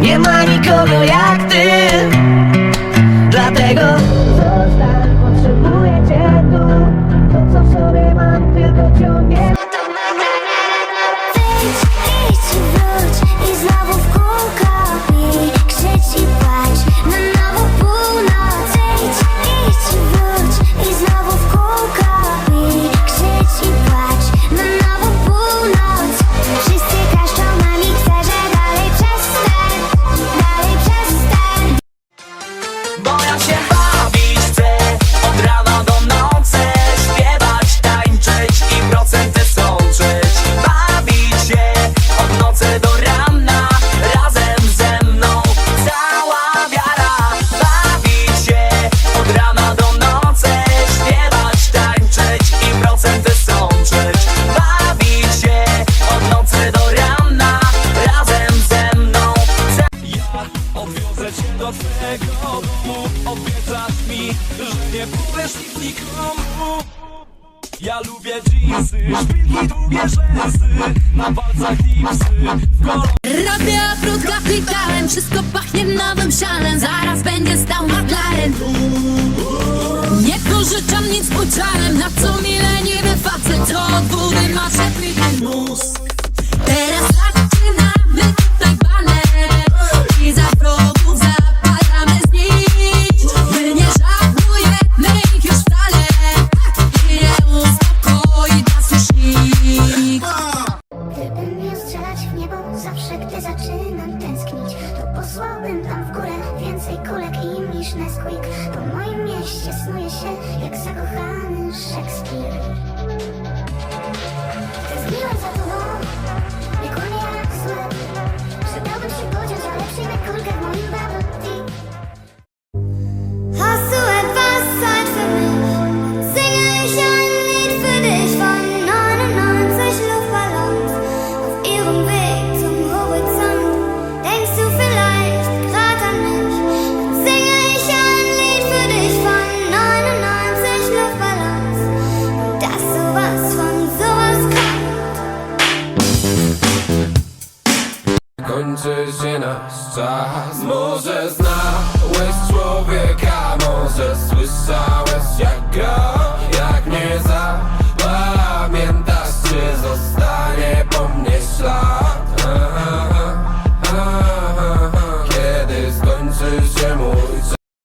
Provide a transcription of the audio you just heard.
Nie ma nikogo jak ty. Dlatego domu Obiecasz mi, że nie powiesz nic nikomu. Ja lubię jeansy, szpilki, długie rzęsy Na palcach lipsy, w kolor Robię ogródka klikałem, wszystko pachnie nowym szalem. Zaraz będzie stał McLaren. Nie pożyczam nic udziałem, na co mi Chciałbym tam w górę więcej kulek i niż Nesquik. Po moim mieście snuje się kończy się nasz czas. Może znałeś człowieka, może słyszałeś